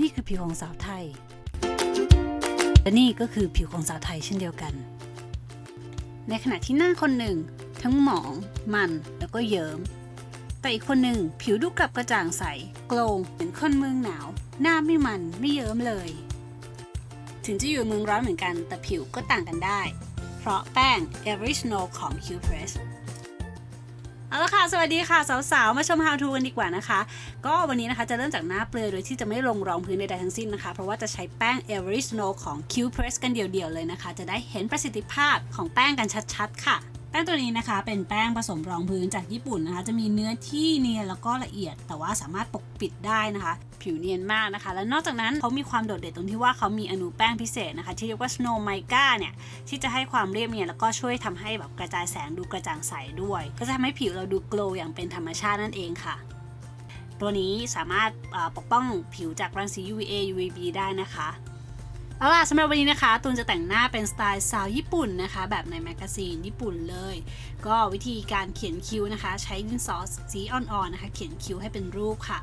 นี่คือผิวของสาวไทย และนี่ก็คือผิวของสาวไทยเช่นเดียวกัน ในขณะที่หน้าคนหนึ่ง ทั้งหมอง มันแล้วก็เยิ้มแต่อีกคนหนึ่งผิวดูกลับกระจ่างใสโกลงเหมือนคนเมืองหนาว หน้าไม่มันไม่เยิ้มเลย ถึงจะอยู่เมืองร้อนเหมือนกันแต่ผิวก็ต่างกันได้ เพราะแป้ง Every Snow ของ Q Press เอาละค่ะสวัสดีค่ะสาวๆมาชม How to กันดีกว่านะคะ ก็วันนี้นะคะจะเริ่มจากหน้าเปลือยโดยที่จะไม่ลงรองพื้นใดๆทั้งสิ้นนะคะ เพราะว่าจะใช้แป้ง Every Snow ของ Q Press กันเดี่ยวๆเลยนะคะ จะได้เห็นประสิทธิภาพของแป้งกันชัดๆค่ะ แป้งตัวนี้นะคะ เป็นแป้งผสมรองพื้นจากญี่ปุ่นนะคะ จะมีเนื้อที่เนียนแล้วก็ละเอียด แต่ว่าสามารถปกปิดได้นะคะ ผิวเนียนมากนะคะ และนอกจากนั้นเขามีความโดดเด่นตรงที่ว่าเขามีอนุแป้งพิเศษนะคะ ที่เรียกว่า Snow Mica เนี่ยที่จะให้ความเรียบเนียนแล้วก็ช่วยทำให้แบบกระจายแสงดูกระจ่างใสด้วย ก็จะทำให้ผิวเราดูโกลอย่างเป็นธรรมชาตินั่นเองค่ะตัวนี้สามารถปกป้องผิวจากรังสี UVA UVB ได้นะคะ เอาล่ะสำหรับวันนี้นะคะตูนจะแต่งหน้าเป็นสไตล์สาวญี่ปุ่นนะคะ แบบในแมกกาซีนญี่ปุ่นเลย ก็วิธีการเขียนคิ้วนะคะ ใช้ดินสอสีอ่อนๆนะคะ เขียนคิ้วให้เป็นรูปค่ะ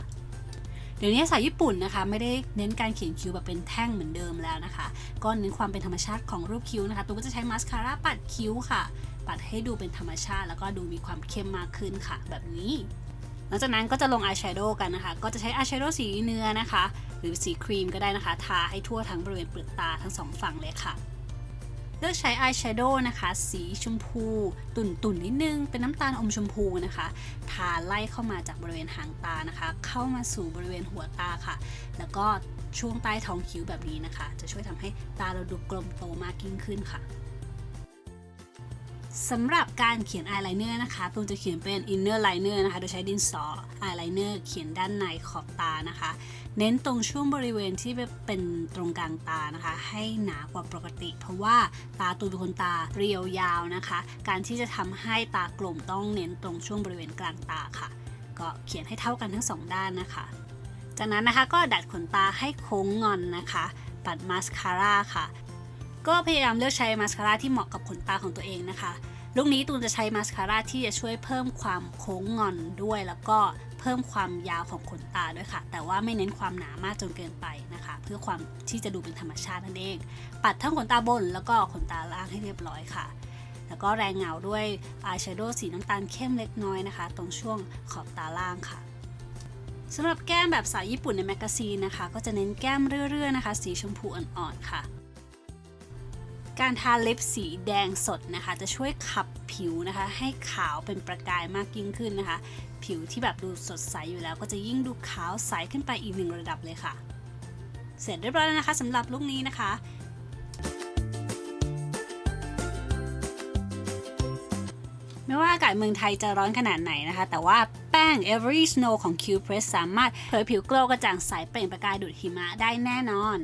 เดี๋ยวนี้สาวญี่ปุ่นนะคะไม่ได้เน้นการเขียนคิ้วแบบเป็นแท่งเหมือนเดิมแล้วนะคะ ก็เน้นความเป็นธรรมชาติของรูปคิ้วนะคะตูนก็จะใช้มาสคาร่าปัดคิ้วค่ะ ปัดให้ดูเป็นธรรมชาติ แล้วก็ดูมีความเข้มมากขึ้นค่ะ แบบนี้หลังจากนั้นก็จะลงอายแชโดว์กันนะคะ ก็จะใช้อายแชโดว์สีเนื้อนะคะ หรือสีครีมก็ได้นะคะทาให้ทั่วทั้งบริเวณเปลือกตาทั้งสองฝั่งเลยค่ะ เลือกใช้อายแชโดว์นะคะ สีชมพู ตุ่นๆนนิดนึง เป็นน้ำตาลอมชมพูนะคะ ทาไล่เข้ามาจากบริเวณหางตานะคะ เข้ามาสู่บริเวณหัวตาค่ะ แล้วก็ช่วงใต้ท้องคิ้วแบบนี้นะคะ จะช่วยทำให้ตาเราดูกลมโตมากยิ่งขึ้นค่ะ สำหรับการเขียนอายไลเนอร์นะคะตูนจะเขียนเป็น inner liner นะคะ โดยใช้ดินสออายไลเนอร์เขียนด้านในขอบตานะคะ เน้นตรงช่วงบริเวณที่เป็นตรงกลางตานะคะ ให้หนากว่าปกติ เพราะว่าตาตูนเป็นคนตาเรียวยาวนะคะ การที่จะทำให้ตากลมต้องเน้นตรงช่วงบริเวณกลางตาค่ะ ก็เขียนให้เท่ากันทั้งสองด้านนะคะ จากนั้นนะคะก็ดัดขนตาให้โค้งงอนนะคะ ปัดมาสคาร่าค่ะ ก็พยายามเลือกใช้มาสคาร่าที่เหมาะกับขนตาของตัวเองนะคะ ลุคนี้ตูนจะใช้มาสคาร่าที่จะช่วยเพิ่มความโค้งงอนด้วย แล้วก็เพิ่มความยาวของขนตาด้วยค่ะ แต่ว่าไม่เน้นความหนามากจนเกินไปนะคะ เพื่อความที่จะดูเป็นธรรมชาตินั่นเอง ปัดทั้งขนตาบนแล้วก็ขนตาล่างให้เรียบร้อยค่ะ แล้วก็แรงเงาด้วยอายแชโดว์สีน้ำตาลเข้มเล็กน้อยนะคะ ตรงช่วงขอบตาล่างค่ะสำหรับแก้มแบบสายญี่ปุ่นในแมกกาซีนนะคะ ก็จะเน้นแก้มเรื่อยๆนะคะ สีชมพูอ่อนๆค่ะ การทาเล็บสีแดงสดนะคะ จะช่วยขับผิวนะคะ ให้ขาวเป็นประกายมากยิ่งขึ้นนะคะ ผิวที่แบบดูสดใสอยู่แล้ว ก็จะยิ่งดูขาวใสขึ้นไปอีกหนึ่งระดับเลยค่ะ เสร็จเรียบร้อยแล้วนะคะสำหรับลุคนี้นะคะไม่ว่าอากาศเมืองไทยจะร้อนขนาดไหนนะคะ แต่ว่าแป้ง Every Snow ของ Q Press สามารถเผยผิวโกลว์กระจ่างใสเปล่งประกายดูดหิมะได้แน่นอน